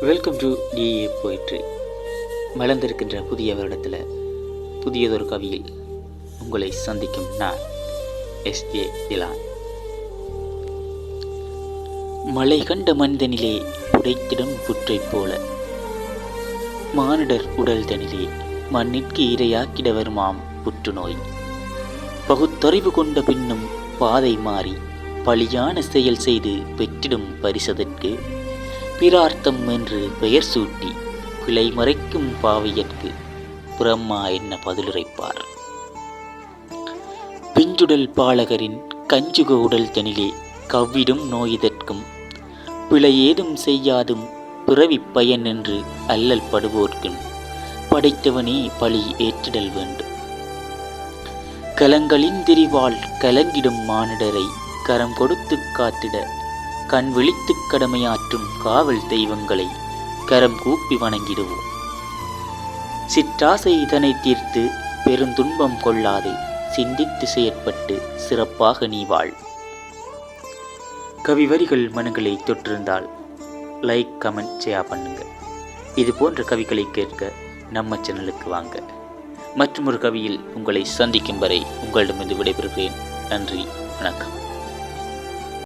Welcome to TA poetry மலர்ந்திருக்கின்ற புதிய வருடத்தில் புதியதொரு கவியில் உங்களை சந்திக்கும் நான் எஸ்ஜே இலான் மலை கண்ட மனிதனிலே புடைத்திடம் புற்றைப் போல மானிடர் உடல் தனிலே மண்ணிற்கு இரையாக்கிட வருமாம் புற்றுநோய். பகுத்தறிவு கொண்ட பின்னும் பாதை மாறி பழியான செயல் செய்து பெற்றிடும் பரிசதற்கு பிரார்த்தம் என்று பெயர் சூட்டி பிழை மறைக்கும் பாவையற்கு பிரம்மா என்ன பதிலுரைப்பார்? பிஞ்சுடல் பாலகரின் கஞ்சுக உடல் தனிலே கவ்விடும் நோயிதற்கும் பிழை ஏதும் செய்யாதும் பிறவிப் பயன் என்று அல்லல் படுவோர்க்கும் படைத்தவனே பழி ஏற்றிடல் வேண்டும். கலங்களின் திரிவாள் கலங்கிடும் மானிடரை கரம் கொடுத்து காத்திட கண் விழித்து கடமையாற்றும் காவல் தெய்வங்களை கரம் கூப்பி வணங்கிடுவோம். சிற்றாசை இதனை தீர்த்து பெருந்துன்பம் கொள்ளாதே சிந்தித்து செயற்பட்டு சிறப்பாக நீ வாழ். கவி வரிகள் மனங்களை தொற்றிருந்தால் லைக் கமெண்ட் ஷேர் பண்ணுங்க. இது போன்ற கவிகளை கேட்க நம்ம சேனலுக்கு வாங்க. மற்றும் ஒரு கவியில் உங்களை சந்திக்கும் வரை உங்களிடமிருந்து விடைபெறுகிறேன். நன்றி வணக்கம்.